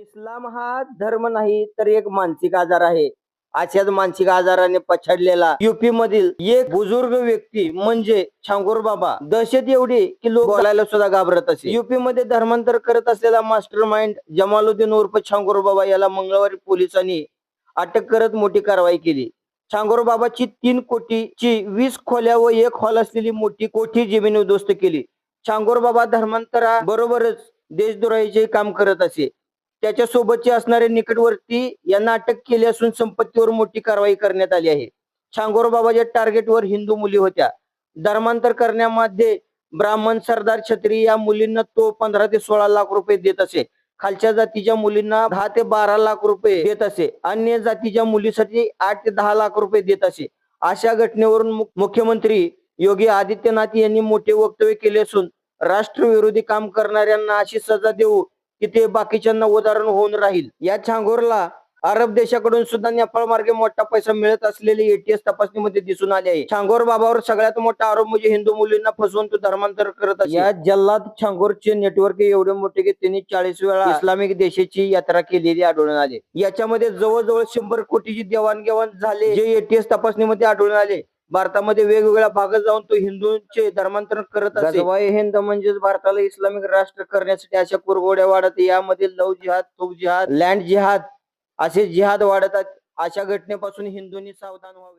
इस्लाम हा धर्म नाही तर एक मानसिक आजार आहे. अशाच मानसिक आजाराने पछाडलेला युपी मधील एक बुजुर्ग व्यक्ती म्हणजे छांगोर बाबा. दहशत एवढी की लोक बोलायला सुद्धा घाबरत असे. युपी मध्ये धर्मांतर करत असलेला मास्टर माइंड जमालुद्दीन उर्फ छांगोर बाबा याला मंगळवारी पोलिसांनी अटक करत मोठी कारवाई केली. छांगोर बाबाची तीन कोटीची वीस खोल्या व एक हॉल असलेली मोठी कोठी जमीन उद्ध्वस्त केली. छांगोर बाबा धर्मांतरा बरोबरच देशद्रोहीचे काम करत असे. त्याच्या सोबतचे असणारे निकटवर्ती यांना अटक केली असून संपत्तीवर मोठी कारवाई करण्यात आली आहे. छांगोर बाबाच्या टार्गेटवर हिंदू मुली होत्या. धर्मांतर करण्यामध्ये ब्राह्मण सरदार छत्री या मुलींना तो पंधरा ते सोळा लाख रुपये देत असे. खालच्या जातीच्या मुलींना दहा ते बारा लाख रुपये देत असे. अन्य जातीच्या मुलीसाठी आठ ते दहा लाख रुपये देत असे. अशा घटनेवरून मुख्यमंत्री योगी आदित्यनाथ यांनी मोठे वक्तव्य केले असून राष्ट्रविरोधी काम करणाऱ्यांना अशी सजा देऊ की ते बाकीच्यांना उदाहरण होऊन राहील. या छांगोरला अरब देशाकडून सुद्धा नेपाळ मार्गे मोठा पैसा मिळत असलेले एटीएस तपासणीमध्ये दिसून आले आहे. छांगोर बाबावर सगळ्यात मोठा आरोप म्हणजे हिंदू मुलींना फसवून तो धर्मांतर करत या जल्लाद छांगोरचे नेटवर्क एवढे मोठे की त्यांनी चाळीस वेळा इस्लामिक देशाची यात्रा केलेली आढळून आले. याच्यामध्ये जवळजवळ शंभर कोटीची देवाणघेवाण झाले. जे एटीएस तपासणीमध्ये आढळून आले. भारतामध्ये वेगवेगळ्या भागात जाऊन तो हिंदूंचे धर्मांतरण करत असे. गजवाई हिंद म्हणजेच भारताला इस्लामिक राष्ट्र करण्यासाठी अशा कुरघोड्या वाढत यामध्ये लव जिहाद तुक जिहाद लँड जिहाद असे जिहाद वाढत आहेत अशा घटनेपासून हिंदूंनी सावधान व्हावे.